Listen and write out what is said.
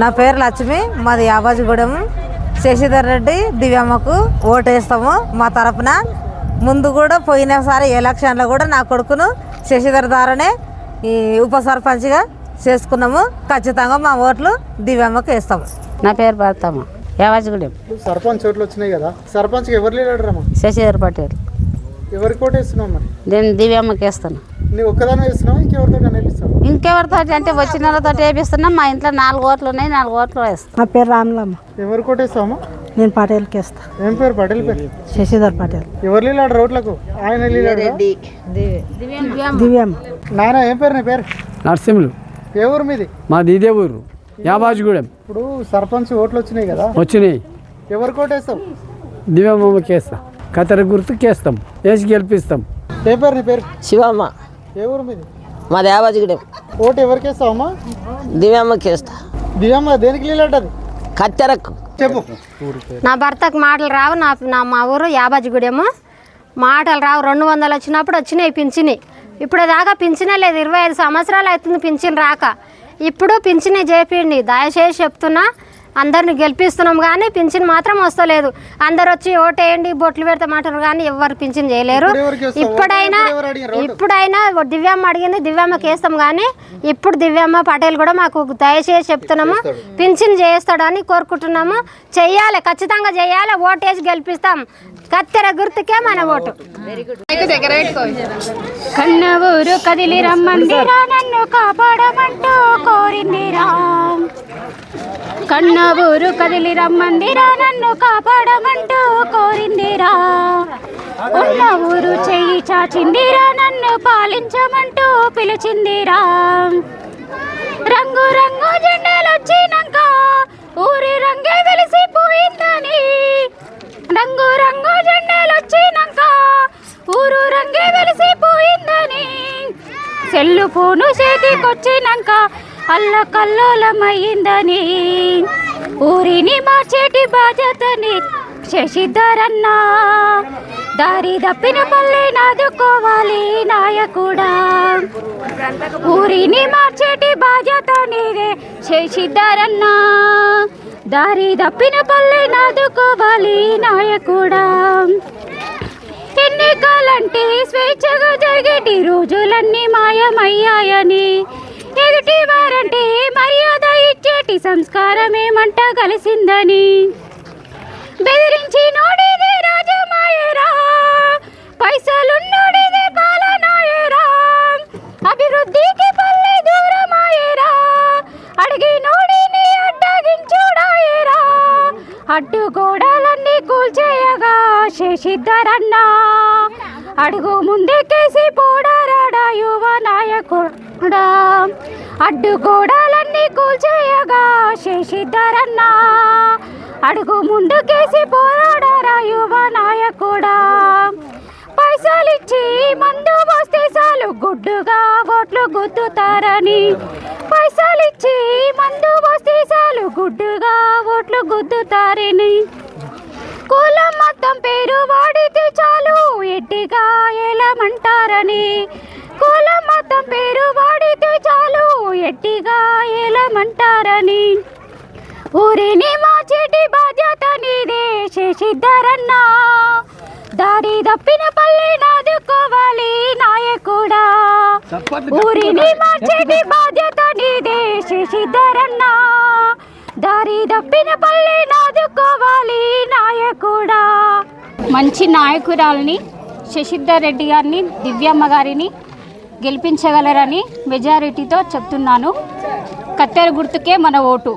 నా పేరు లక్ష్మి మాది యాబాజిగూడెం. శశిధర్ రెడ్డి దివ్యమ్మకు ఓటేస్తాము మా తరపున. ముందు కూడా పోయినసారి ఎలక్షన్లో కూడా నా కొడుకును శశిధర్ ద్వారానే ఈ ఉప సర్పంచ్గా చేసుకున్నాము. ఖచ్చితంగా మా ఓట్లు దివ్యమ్మకు వేస్తాము. నా పేరు భర్తమ్మ యావాజిగూడెం సర్పంచ్ ఓట్లు వచ్చినాయి కదా ఎవరు లేడరమ్మా శశిధర్ పటేల్. ఎవరికి మరి? నేను దివ్యమ్మకి వేస్తాను. నువ్వు ఒక్కదాని వేస్తున్నావు? ఇంకెవరితో కనిపిస్తావు ఇంకెవరితో అంటే వచ్చిన వాళ్ళతో వేపిస్తున్నాం. మా ఇంట్లో నాలుగు ఓట్లు ఉన్నాయి నాలుగు ఓట్లు వేస్తాం. నా పేరు రామ్లమ్మ. ఎవరు కోటేస్తావమ్మా నేను పటేల్కి వేస్తా. ఏం పేరు? పటేల్ పేరు? శశిధర్ పటేల్. ఎవరు లేలాడు రోడ్లకు? ఆయన లేలాడు? దివ్యమ్మ నాయన ఏం పేరు నీ పేరు? నరసింహులు. ఏ ఊరు మీది? మా ఇదే ఊరు. యాబాజిగూడెం. ఇప్పుడు సర్పంచ్ ఓట్లు వచ్చినాయి కదా? వచ్చినాయి. ఎవరు కోటేస్తావు దివ్యమ్మకి వేస్తాం. కత్తెర గుర్తుకి వేస్తాం వేసి గెలిపిస్తాం. ఏ పేరు నీ పేరు? శివమ్మ. ఏ ఊరు మీది? మా దేవాజిగూడెం ఓటు ఎవరికి వేస్తావమ్మా దివ్యమ్మకి వేస్తా. దివ్యమ్మ దేనికి లేలాటది కత్తెరకు. చెప్పు. నా భర్తకు మాటలు రావు నా నా మా ఊరు యాబాజిగూడెము మాటలు రావు రెండు వందలు వచ్చినప్పుడు వచ్చినాయి పింఛని. ఇప్పుడు దాకా పింఛనే లేదు ఇరవై ఐదు సంవత్సరాలు అవుతుంది పింఛన్ రాక. ఇప్పుడు పింఛనే చేపిండి. దయచేసి చెప్తున్నా అందరిని గెలిపిస్తున్నాం కానీ పింఛన్ మాత్రం వస్తలేదు. అందరు వచ్చి ఓటేయండి బొట్లు పెడతామంటారు కానీ ఎవరు పింఛన్ చేయలేరు? ఇప్పుడైనా? ఇప్పుడైనా దివ్యమ్మ అడిగింది దివ్యమ్మకి వేస్తాం కానీ ఇప్పుడు దివ్యమ్మ పటేల్ కూడా మాకు దయచేసి చెప్తున్నాము పింఛన్ చేస్తాడని కోరుకుంటున్నాము. చెయ్యాలి ఖచ్చితంగా చేయాలి ఓటేసి గెలిపిస్తాం. కత్తెర గుర్తుకే మన ఓటు. కన్న ఊరు కదిలి రమ్మందిరా నన్ను కాపాడమంటూ కోరిందిరా కన్న ఊరు కదిలి రమ్మందిరా నన్ను కాపాడమంటూ కోరిందిరా. ఉన్న ఊరు చెయ్యి చాచిందిరా నన్ను పాలించమంటూ పిలిచిందిరా. రంగు రంగు జెండాలు వచ్చినాక ఊరి రంగే వెలిసిపోయిందని. రంగు రంగు జెండాలు వచ్చినాక ఊరు రంగే వెలిసిపోయిందని. సెల్లు ఫోను చేతికొచ్చినాక అల్ల కల్లోలమయ్యిందని ఊరిని మార్చేటి బాధ్యతని శశిధరన్నా. దారి తప్పిన పల్లె నాదుకోవాలి నాయకుడా. ఊరిని మార్చేటి బాధ్యత నీదే శశిధరన్నా. దారి తప్పిన పల్లె నాదుకోవాలి నాయకుడా. ఎన్నికలంటే స్వేచ్ఛగా జరిగేటి రోజులన్నీ మాయమయ్యాయని వారంటే మర్యాద ఇచ్చేటి సంస్కారం ఏమంట కలిసిందని. బెదిరించి నోడిదే రాజమాయరా పైసలున్నోడిదే పాలనాయరా అభివృద్ధికి పల్లె దూరమాయరా అడిగి నోడిని అడ్డగించుడాయరా అడ్డుగోడలన్నీ కూల్చేయగా శేషిద్దరన్నా. అడుగు ముందెక్కేసి పోడారాడా యువ నాయకుడా? అడ్డుగోడాలన్నీ కూల్చేయగా శశిధరన్నా అడుగు ముందుకేసి పోరాడారా యువ నాయకుడా? పైసలిచ్చి మందు పోస్తే చాలు గుడ్డుగా ఓట్లు గుద్దుతారని. పైసలిచ్చి మందు పోస్తే చాలు గుడ్డుగా ఓట్లు గుద్దుతారని. కులం మొత్తం పేరు వాడితే ఎట్టిగా ఏలమంటారని. ఊరిని మార్చేటి బాధ్యత నీదే శశిధరన్నా దారి తప్పిన పల్లె నాదుకోవాలి నాయకుడా. ఊరిని మార్చేటి బాధ్యత నీదే శశిధరన్నా దారి తప్పిన పల్లె నాదుకోవాలి నాయకుడా. మంచి నాయకురాలని శశిధర్ రెడ్డి గారిని దివ్యమ్మ గారిని గెలిపించగలరని మెజారిటీతో చెప్తున్నాను. కత్తెర గుర్తుకే మన ఓటు.